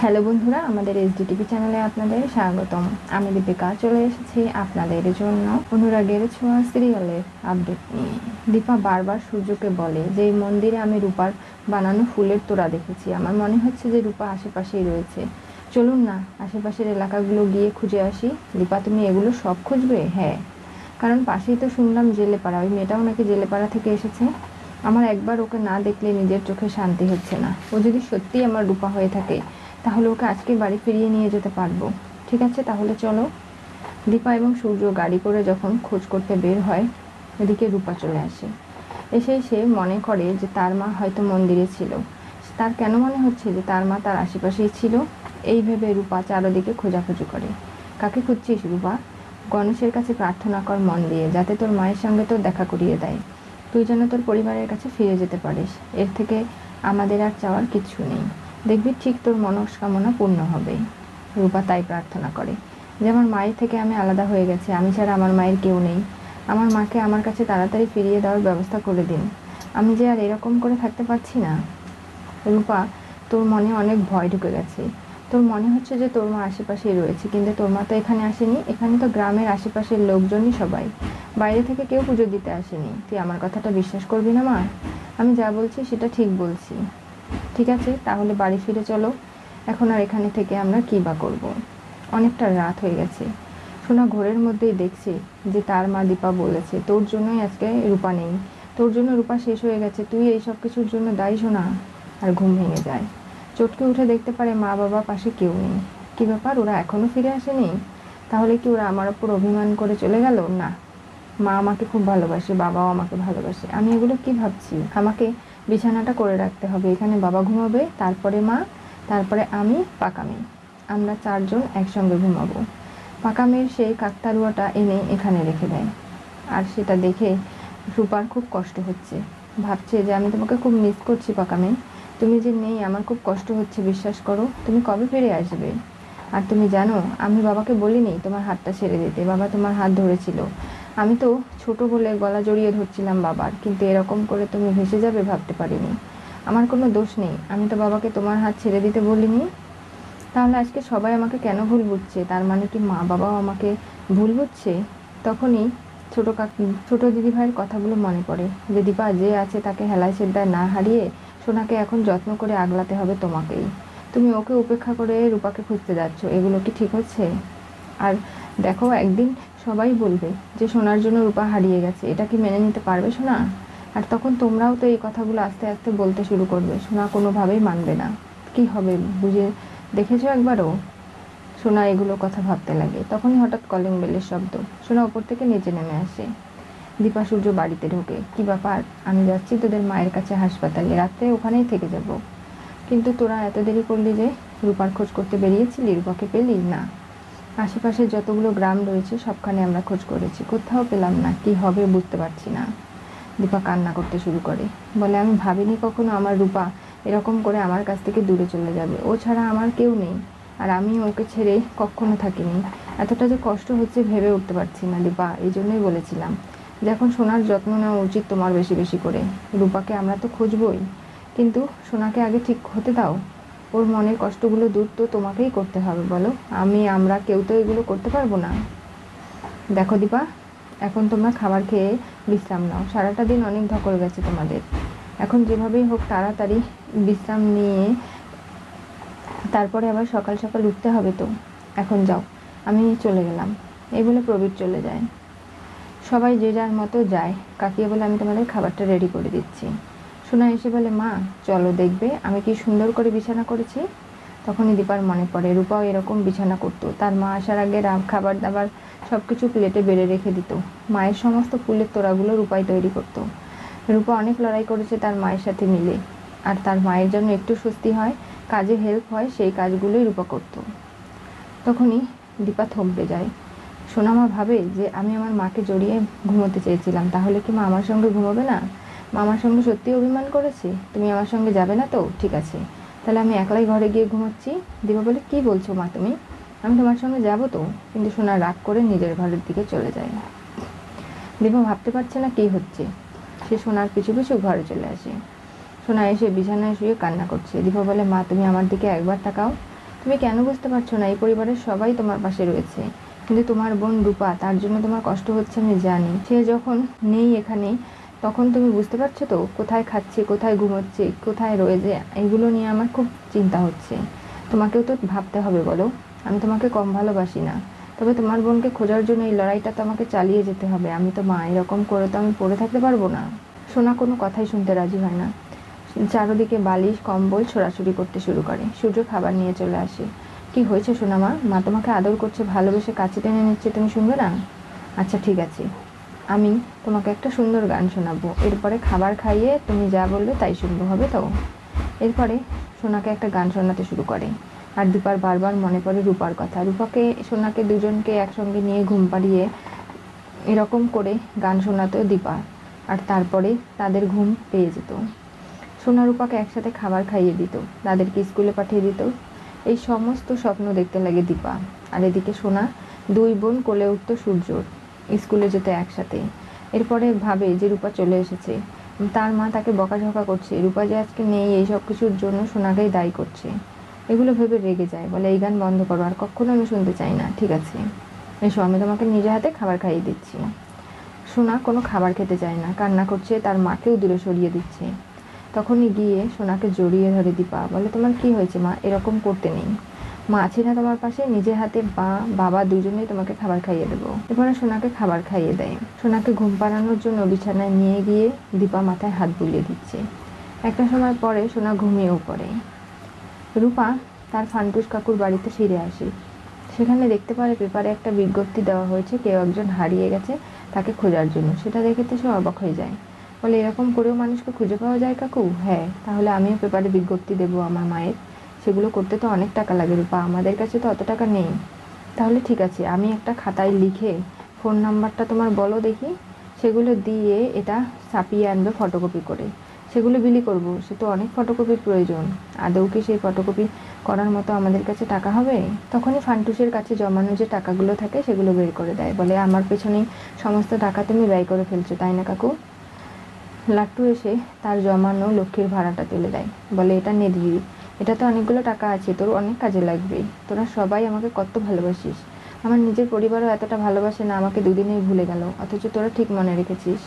Hello বন্ধুরা, আমাদের SDTV চ্যানেলে আপনাদের স্বাগতম। আমি দীপিকা, চলে এসেছি আপনাদের জন্য অনুরাগের ছোঁয়া সিরিয়ালের আপডেট নিয়ে। দীপা বারবার সূর্যকে বলে যে, এই মন্দিরে আমি রূপার বানানো ফুলের তোড়া দেখেছি। আমার মনে হচ্ছে যে রূপা আশেপাশেই রয়েছে। চলুন না, আশেপাশের এলাকাগুলো গিয়ে খুঁজে আসি। দীপা, তুমি এগুলো সব খুঁজবে? হ্যাঁ। কারণ পাশেই তো শুনলাম জেলেপাড়া। ওই মেয়েটাও নাকি জেলেপাড়া থেকে এসেছে। আমার একবার ওকে না দেখলে নিজের চোখে শান্তি হচ্ছে না। ও যদি সত্যিই আমার রূপা হয়ে থাকে তাহলে ওকে আজকে বাড়ি ফিরিয়ে নিয়ে যেতে পারব। ঠিক আছে? তাহলে চলো। দীপা এবং সূর্য গাড়ি করে যখন খোঁজ করতে বের হয়, এদিকে রূপা চলে আসে। এসেই সে মনে করে যে তার মা হয়তো মন্দিরে ছিল। তার কেন মনে হচ্ছে যে তার মা তার আশেপাশেই ছিল? এই ভেবে রূপা চারোদিকে খোঁজাখুঁজি করে। কাকে খুঁজছিস রূপা? গণেশের কাছে প্রার্থনা কর মন দিয়ে, যাতে তোর মায়ের সঙ্গে তোর দেখা করিয়ে দেয়। তুই যেন তোর পরিবারের কাছে ফিরে যেতে পারিস। এর থেকে আমাদের আর চাওয়ার কিছু নেই। দেখবি ঠিক তোর মনস্কামনা পূর্ণ হবে রূপা তাই প্রার্থনা করে। যে আমার মায়ের থেকে আমি আলাদা হয়ে গেছি, আমি ছাড়া আমার মায়ের কেউ নেই। আমার মাকে আমার কাছে তাড়াতাড়ি ফিরিয়ে দেওয়ার ব্যবস্থা করে দিন। আমি যে আর এরকম করে থাকতে পারছি না। রূপা, তোর মনে অনেক ভয় ঢুকে গেছে। তোর মনে হচ্ছে যে তোর মা আশেপাশেই রয়েছে, কিন্তু তোর মা তো এখানে আসেনি। এখানে তো গ্রামের আশেপাশের লোকজনই সবাই। বাইরে থেকে কেউ পুজো দিতে আসেনি। তুই আমার কথাটা বিশ্বাস করবি না, মা? আমি যা বলছি সেটা ঠিক বলছি। ঠিক আছে? তাহলে বাড়ি ফিরে চলো। এখন আর এখানে থেকে আমরা কী বা করব? অনেকটা রাত হয়ে গেছে। সোনা ঘোরের মধ্যেই দেখছি যে তার মা দীপা বলেছে, তোর জন্যই আজকে রূপা নেই। তোর জন্য রূপা শেষ হয়ে গেছে। তুই এই সব কিছুর জন্য দায়ী শোনা আর ঘুম ভেঙে যায়। চটকে উঠে দেখতে পারে মা বাবা পাশে কেউ নেই। কি ব্যাপার? ওরা এখনও ফিরে আসেনি? তাহলে কি ওরা আমার ওপর অভিমান করে চলে গেল? না। মা আমাকে খুব ভালোবাসে, বাবাও আমাকে ভালোবাসে। আমি এগুলো কি ভাবছি? আমাকে বিছানাটা করে রাখতে হবে। এখানে বাবা ঘুমাবে, তারপরে মা, তারপরে আমি পাকামি আমরা চারজন একসঙ্গে ঘুমাবো। পাকামের সেই কাকতারুয়াটা এনে এখানে রেখে দেয়। আর সেটা দেখে রূপার খুব কষ্ট হচ্ছে। ভাবছে যে, আমি তোমাকে খুব মিস করছি পাকামে তুমি যে নেই, আমার খুব কষ্ট হচ্ছে, বিশ্বাস করো। তুমি কবে ফিরে আসবে? আর তুমি জানো, আমি বাবাকে বলিনি তোমার হাতটা ছেড়ে দিতে। বাবা তোমার হাত ধরেছিল। আমি তো ছোট বলে গলা জড়িয়ে ধরছিলাম বাবার, কিন্তু এরকম করে তুমি ভেসে যাবে ভাবতে পারিনি। আমার কোনো দোষ নেই, আমি তো বাবাকে তোমার হাত ছেড়ে দিতে বলিনি। তাহলে আজকে সবাই আমাকে কেন ভুল বুঝছে? তার মানে কি মা বাবাও আমাকে ভুল বুঝছে? তখনই ছোটো কাক ছোটো দিদিভাইয়ের কথাগুলো মনে পড়ে। যে দীপা যে আছে তাকে হেলায় সেদ্দায় না হারিয়ে সোনাকে এখন যত্ন করে আগলাতে হবে তোমাকেই। তুমি ওকে উপেক্ষা করে রূপাকে খুঁজতে যাচ্ছ, এগুলো কি ঠিক হচ্ছে? আর দেখো, একদিন সবাই বলবে যে সোনার জন্য রূপা হারিয়ে গেছে। এটা কি মেনে নিতে পারবে সোনা? আর তখন তোমরাও তো এই কথাগুলো আস্তে আস্তে বলতে শুরু করবে। সোনা কোনোভাবেই মানবে না। কি হবে, বুঝে দেখেছ একবারও? সোনা এগুলো কথা ভাবতে লাগে। তখনই হঠাৎ কলিং বেলের শব্দ। সোনা ওপর থেকে নিচে নেমে আসে। দীপা সূর্য বাড়িতে ঢোকে। কি ব্যাপার? আমি যাচ্ছি তোদের মায়ের কাছে হাসপাতালে। রাত্রে ওখানেই থেকে যাব। কিন্তু তোরা এত দেরি করলি যে রূপার খোঁজ করতে বেরিয়েছিলি? রূপাকে পেলি? না। আশেপাশে যতগুলো গ্রাম রয়েছে, সবখানে আমরা খোঁজ করেছি। কোথাও পেলাম না, কি হবে বুঝতে পারছি না। দীপা কান্না করতে শুরু করে। বলে, আমি ভাবিনি কখনো আমার রূপা এরকম করে আমার কাছ থেকে দূরে চলে যাবে। ও ছাড়া আমার কেউ নেই। আর আমি ওকে ছেড়ে কখনো থাকিনি। এতটা যে কষ্ট হচ্ছে ভেবে উঠতে পারছি না, দীপা। এই জন্যই বলেছিলাম, যে এখন সোনার যত্ন নেওয়া উচিত তোমার বেশি বেশি করে। রূপাকে আমরা তো খুঁজবই। কিন্তু সোনাকে আগে ঠিক হতে দাও। ওর মনের কষ্টগুলো দূর তো তোমাকেই করতে হবে, বলো। আমি, আমরা কেউ তো এগুলো করতে পারব না। দেখো দীপা, এখন তোমরা খাবার খেয়ে বিশ্রাম নাও। সারাটা দিন অনেক ধকল গেছে তোমাদের। এখন যেভাবেই হোক তাড়াতাড়ি বিশ্রাম নিয়ে তারপরে আবার সকাল সকাল উঠতে হবে তো। এখন যাও, আমি চলে গেলাম। এই বলে প্রবীর চলে যায়। সবাই যে যার মতো যায়। কাকিয়ে বলে, আমি তোমাদের খাবারটা রেডি করে দিচ্ছি। সোনা এসে বলে, মা, চলো দেখবে, আমি কি সুন্দর করে বিছানা করেছি? তখনই দীপার মনে পড়ে, রূপাও এরকম বিছানা করতো। তার মা আসার আগে রা- খাবার দাবার সব কিছু প্লেটে বেড়ে রেখে দিত। মায়ের সমস্ত ফুলের তোড়াগুলো রূপাই তৈরি করতো। রূপা অনেক লড়াই করেছে তার মায়ের সাথে মিলে। আর তার মায়ের জন্য একটু স্বস্তি হয়, কাজে হেল্প হয়, সেই কাজগুলোই রূপা করতো। তখনই দীপা থমকে যায়। সোনামা ভাবে যে, আমি আমার মাকে জড়িয়ে ঘুমোতে চেয়েছিলাম, তাহলে কি মা আমার সঙ্গে ঘুমোবে না? মা আমার সঙ্গে সত্যি অভিমান করেছে? তুমি আমার সঙ্গে যাবে না তো? ঠিক আছে। তাহলে আমি একলাই ঘরে গিয়ে ঘুমাচ্ছি। দীপা বলে, কি বলছো মা তুমি? আমি তোমার সঙ্গে যাব তো? কিন্তু সোনা রাগ করে নিজের ঘরের দিকে চলে যায়। দীপা ভাবতে পারছে না কী হচ্ছে। সে সোনার পিছু পিছু ঘরে চলে আসে। সোনা এসে বিছানায় শুয়ে কান্না করছে। দীপা বলে, মা, তুমি আমার দিকে একবার তাকাও। তুমি কেন বুঝতে পারছ না? এই পরিবারের সবাই তোমার পাশে রয়েছে। কিন্তু তোমার বোন রূপা, তার জন্য তোমার কষ্ট হচ্ছে আমি জানি। সে যখন নেই এখানে তখন তুমি বুঝতে পারছ তো, কোথায় খাচ্ছে, কোথায় ঘুমোচ্ছে, কোথায় রয়েছে, এগুলো নিয়ে আমার খুব চিন্তা হচ্ছে। তোমাকেও তো ভাবতে হবে বলো, আমি তোমাকে কম ভালোবাসি না। তবে তোমার বোনকে খোঁজার জন্য এই লড়াইটা তো আমাকে চালিয়ে যেতে হবে, আমি তো মা, এরকম করে তো আমি পড়ে থাকতে পারব না। সোনা কোনো কথাই শুনতে রাজি হয় না। চারদিকে বালিশ, কম্বল ছোড়াছুড়ি করতে শুরু করে, সূর্য খাবার নিয়ে চলে আসে। কি হয়েছে সোনা মা? মা তোমাকে আদর করছে, ভালোবেসে কাছে টেনে নিচ্ছে, তুমি শুনবে না? আচ্ছা ঠিক আছে। আমি তোমাকে একটা সুন্দর গান শোনাবো। এরপরে খাবার খাইয়ে তুমি যা বলবে তাই শুনব, হবে তো? এরপরে সোনাকে একটা গান শোনাতে শুরু করে। আর দীপার বারবার মনে পড়ে রূপার কথা। রূপাকে, সোনাকে দুজনকে একসঙ্গে নিয়ে ঘুম পাড়িয়ে এরকম করে গান শোনাতো দীপা। আর তারপরে তাদের ঘুম পেয়ে যেত। সোনা রূপাকে একসাথে খাবার খাইয়ে দিত, তাদেরকে স্কুলে পাঠিয়ে দিত। এই সমস্ত স্বপ্ন দেখতে লাগে দীপা। আর এদিকে সোনা দুই বোন কোলে উঠতো সূর্যর। স্কুলে যেতে একসাথে। এরপরে ভাবে যে রূপা চলে এসেছে। তার মা তাকে বকাঝকা করছে। রূপা যে আজকে নেই, এই সব কিছুর জন্য সোনাকেই দায়ী করছে। এগুলো ভেবে রেগে যায়। বলে, এই গান বন্ধ করো, আর কখনো আমি শুনতে চাই না। ঠিক আছে। এসো, আমি তোমাকে নিজে হাতে খাবার খাইয়ে দিচ্ছি। সোনা কোনো খাবার খেতে চায় না। কান্না করছে, তার মাকেও দূরে সরিয়ে দিচ্ছে। তখনই গিয়ে সোনাকে জড়িয়ে ধরে দীপা। বলে, তোমার কি হয়েছে মা? এরকম করতে নেই। মা আছে না তোমার পাশে, নিজের হাতে বা বাবা দুজনেই তোমাকে খাবার খাইয়ে দেবো। এরপরে সোনাকে খাবার খাইয়ে দেয়। সোনাকে ঘুম পাড়ানোর জন্য বিছানায় নিয়ে গিয়ে দীপা মাথায় হাত বুলিয়ে দিচ্ছে। একটা সময় পরে সোনা ঘুমিয়েও পড়ে। রূপা তার ফান্টুস কাকুর বাড়িতে ফিরে আসে। সেখানে দেখতে পারে পেপারে একটা বিজ্ঞপ্তি দেওয়া হয়েছে, কেউ একজন হারিয়ে গেছে তাকে খোঁজার জন্য। সেটা দেখে তো সে অবাক হয়ে যায়। বলে, এরকম করেও মানুষকে খুঁজে পাওয়া যায় কাকু? হ্যাঁ তাহলে আমিও পেপারে বিজ্ঞপ্তি দেবো আমার মায়ের। সেগুলো করতে তো অনেক টাকা লাগে রূপা। আমাদের কাছে তো অত টাকা নেই। তাহলে ঠিক আছে, আমি একটা খাতায় লিখে ফোন নাম্বারটা তোমার বলো দেখি। সেগুলো দিয়ে এটা ছাপিয়ে আনবে ফটোকপি করে। সেগুলো বিলি করব, সে তো অনেক ফটোকপির প্রয়োজন। আদৌ কি সেই ফটোকপি করার মতো আমাদের কাছে টাকা হবে? তখনই ফান্টুসের কাছে জমানো যে টাকাগুলো থাকে সেগুলো বের করে দেয়। বলে, আমার পেছনেই সমস্ত টাকা তুমি ব্যয় করে ফেলছো, তাই না কাকু? লাট্টু এসে তার জমানো লক্ষ্মীর ভাড়াটা তুলে দেয়। বলে, এটা নে দিদি এটা তো অনেকগুলো টাকা আছে, তোর অনেক কাজে লাগবে। তোরা সবাই আমাকে কত ভালোবাসিস। আমার নিজের পরিবারও এতটা ভালোবাসে না, আমাকে দুদিনেই ভুলে গেল, অথচ তোরা ঠিক মনে রেখেছিস।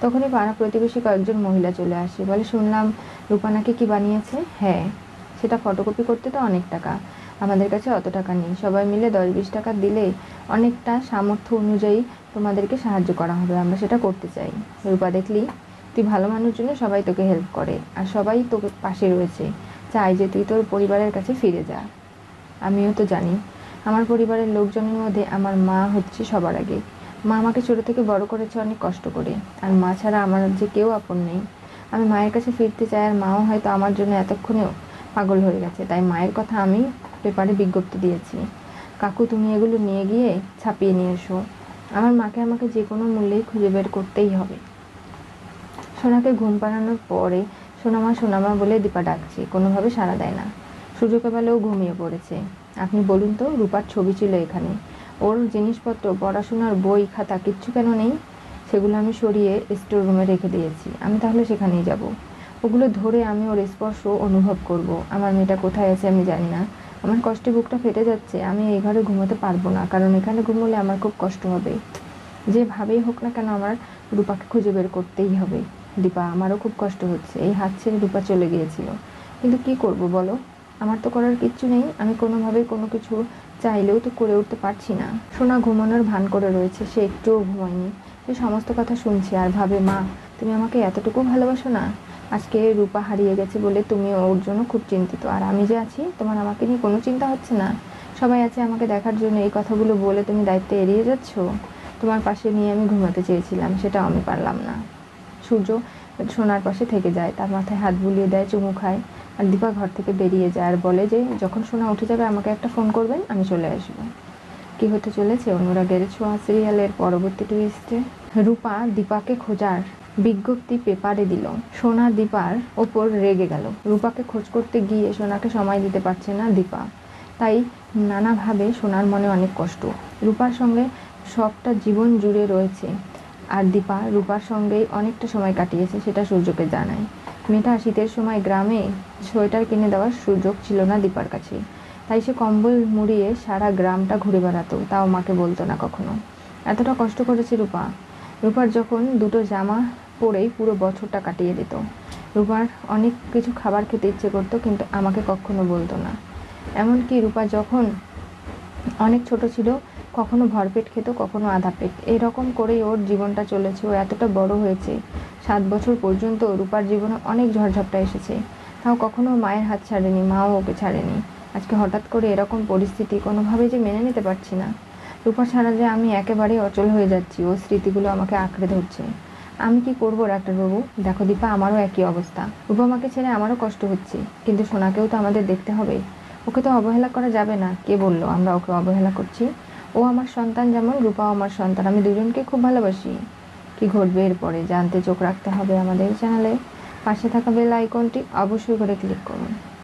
তখনই পাড়া প্রতিবেশী কয়েকজন মহিলা চলে আসে, বলে, শুনলাম রূপা নাকি কি বানিয়েছে? হ্যাঁ সেটা ফটোকপি করতে তো অনেক টাকা। আমাদের কাছে অত টাকা নেই। সবাই মিলে দশ বিশ টাকা দিলে অনেকটা সামর্থ্য অনুযায়ী তোমাদেরকে সাহায্য করা হবে, আমরা সেটা করতে চাই। রূপা দেখলি, তুই ভালো মানুষ জন্য সবাই তোকে হেল্প করে, আর সবাই তোকে পাশে রয়েছে। চাই যে তুই তোর পরিবারের কাছে ফিরে যা। আমিও তো জানি, আমার পরিবারের লোকজনের মধ্যে আমার মা হচ্ছে সবার আগে। মা আমাকে ছোটো থেকে বড় করেছে অনেক কষ্ট করে, আর মা ছাড়া আমার যে কেউ আপন নেই। আমি মায়ের কাছে ফিরতে চাই, আর মাও হয়তো আমার জন্য এতক্ষণেও পাগল হয়ে গেছে। তাই মায়ের কথা আমি পেপারে বিজ্ঞপ্তি দিয়েছি। কাকু, তুমি এগুলো নিয়ে গিয়ে ছাপিয়ে নিয়ে এসো। আমার মাকে আমাকে যে কোনো মূল্যেই খুঁজে বের করতেই হবে। সোনাকে ঘুম পাড়ানোর পরে সোনামা সোনামা বলে দীপা ডাকছে, কোনোভাবে সাড়া দেয় না। সূর্যকেবেলেও ঘুমিয়ে পড়েছে। আপনি বলুন তো, রূপার ছবি ছিল এখানে। ওর জিনিসপত্র, পড়াশোনার বই, খাতা, কিচ্ছু কেন নেই? সেগুলো আমি সরিয়ে স্টোর রুমে রেখে দিয়েছি। আমি তাহলে সেখানেই যাব। ওগুলো ধরে আমি ওর স্পর্শ অনুভব করব। আমার মেয়েটা কোথায় আছে আমি জানি না। আমার কষ্টে বুকটা ফেটে যাচ্ছে। আমি এই ঘরে ঘুমোতে পারব না, কারণ এখানে ঘুমোলে আমার খুব কষ্ট হবে। যেভাবেই হোক না কেন, আমার রূপাকে খুঁজে বের করতেই হবে। দীপা, আমারও খুব কষ্ট হচ্ছে। এই হাত ছেড়ে রূপা চলে গিয়েছিল। কিন্তু কি করব বলো? আমার তো করার কিচ্ছু নেই। আমি কোনোভাবেই কোনো কিছু চাইলেও তো করে উঠতে পারছি না। সোনা ঘুমানোর ভান করে রয়েছে, সে একটুও ঘুমায়নি। সে সমস্ত কথা শুনছে আর ভাবে, মা, তুমি আমাকে এতটুকু ভালোবাসো না? আজকে রূপা হারিয়ে গেছে বলে তুমি ওর জন্য খুব চিন্তিত। আর আমি যে আছি, তোমার আমাকে নিয়ে কোনো চিন্তা হচ্ছে না। সবাই আছে আমাকে দেখার জন্য। এই কথাগুলো বলে তুমি দায়িত্ব এড়িয়ে যাচ্ছ? তোমার পাশে নিয়ে আমি ঘুমাতে চেয়েছিলাম, সেটাও আমি পারলাম না। সূর্য সোনার পাশে থেকে যায়, তার মাথায় হাত বুলিয়ে দেয়, চুমু খায় আর দীপা ঘর থেকে বেরিয়ে যায় আর বলে যে, যখন সোনা উঠে যাবে, আমাকে একটা ফোন করবেন, আমি চলে আসব। কি হতে চলেছে? অনুরাগের ছোঁয়া সিরিয়ালের পরবর্তী টুইস্টে রূপা দীপাকে খোঁজার বিজ্ঞপ্তি পেপারে দিল। সোনা দীপার ওপর রেগে গেল। রূপাকে খোঁজ করতে গিয়ে সোনাকে সময় দিতে পারছে না দীপা। তাই নানাভাবে সোনার মনে অনেক কষ্ট। রূপার সঙ্গে সবটা জীবন জুড়ে রয়েছে। আর দীপা রূপার সঙ্গেই অনেকটা সময় কাটিয়েছে, সেটা সূর্যকে জানায়। মেয়েটা শীতের সময় গ্রামে সোয়েটার কিনে দেওয়ার সুযোগ ছিল না দীপার কাছে। তাই সে কম্বল মুড়িয়ে সারা গ্রামটা ঘুরে বেড়াতো, তাও মাকে বলতো না কখনো। এতটা কষ্ট করেছে রূপা। রূপার যখন দুটো জামা পরেই পুরো বছরটা কাটিয়ে দিত। রূপার অনেক কিছু খাবার খেতে ইচ্ছে করতো, কিন্তু আমাকে কখনো বলতো না। এমনকি রূপা যখন অনেক ছোট ছিল, কখনো ভরপেট খেত, কখনো আধা পেট। এরকম করেই ওর জীবনটা চলেছে, ও এতটা বড় হয়েছে। সাত বছর পর্যন্ত রূপার জীবনে অনেক ঝড়ঝাপটা এসেছে। তাও কখনো মায়ের হাত ছাড়েনি, মাও ওকে ছাড়েনি। আজকে হঠাৎ করে এরকম পরিস্থিতি কোনোভাবেই যে মেনে নিতে পারছি না। রূপা ছাড়া যে আমি একেবারে অচল হয়ে যাচ্ছি ও স্মৃতিগুলো আমাকে আঁকড়ে ধরছে। আমি কি করব ডাক্তারবাবু দেখো দীপা, আমারও একই অবস্থা। রূপা মাকে ছেড়ে আমারও কষ্ট হচ্ছে, কিন্তু সোনাকেও তো আমাদের দেখতে হবে। ওকে তো অবহেলা করা যাবে না। কে বলল? আমরা ওকে অবহেলা করছি। ও আমার সন্তান যেমন, রূপাও আমার সন্তান। আমি দুজনকে খুব ভালোবাসি। কি ঘটবে এরপরে? জানতে চোখ রাখতে হবে আমাদের চ্যানেলে। পাশে থাকা বেল আইকনটি অবশ্যই করে ক্লিক করুন।